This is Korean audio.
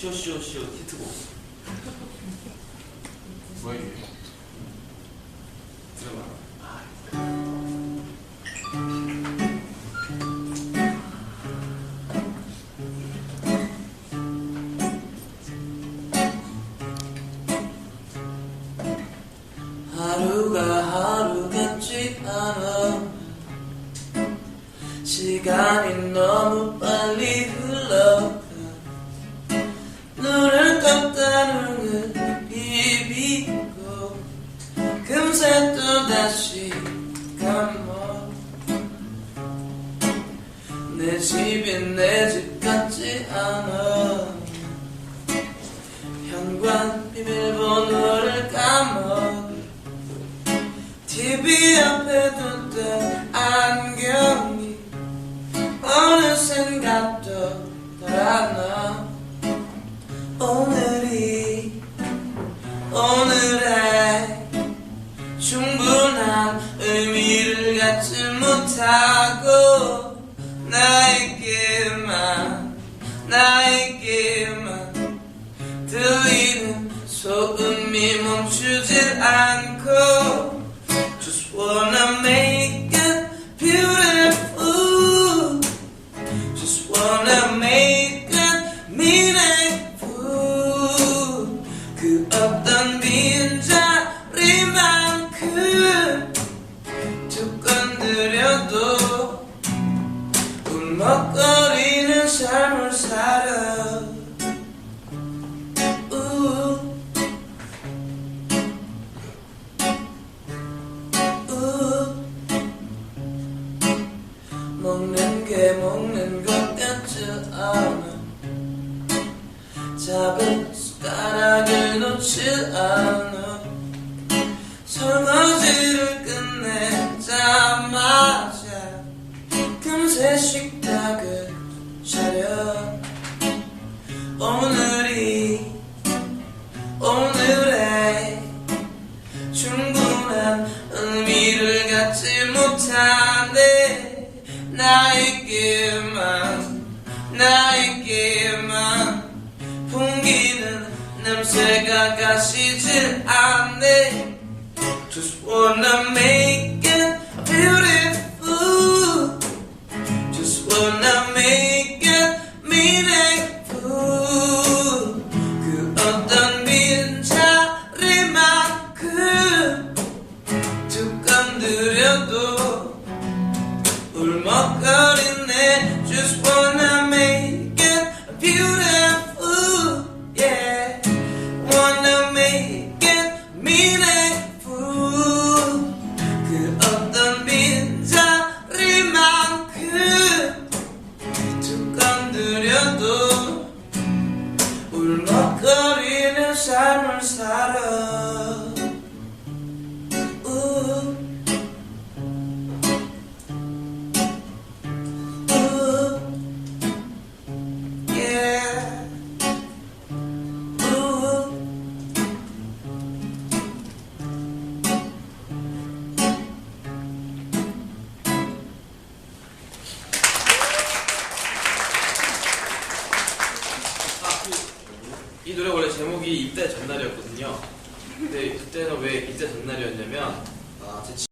쇼쇼쇼 히트곡 뭐야 이게? 들어봐. 하루가 하루 같지 않아 시간이 너무 빨리 흘러 다시 감어 내 집이 내 집 같지 않아. 현관 비밀번호를 까먹어 TV 앞에 뒀던 안경이 어느샌가 또 달아나. 오늘이 오늘 의미를 갖지 못하고 나에게만 나에게만 들리는 소음이 멈추질 않고 Just wanna make it beautiful Just wanna make it meaningful 그 어떤 먹거리는 삶을 살아. 먹는 게 먹는 것 같지 않아. 작은 숟가락을 놓지 않아. 설거 금세 식탁을 차려. 오늘이 오늘의 충분한 의미를 갖지 못하네 나에게만 나에게만 풍기는 냄새가 가시질 않네. Just wanna make 울먹거리네 Just wanna make it beautiful Yeah Wanna make it meaningful 그 어떤 빈자리만큼 툭 이 노래 원래 제목이 입대 전날이었거든요. 근데 그때는 왜 입대 전날이었냐면, 아, 제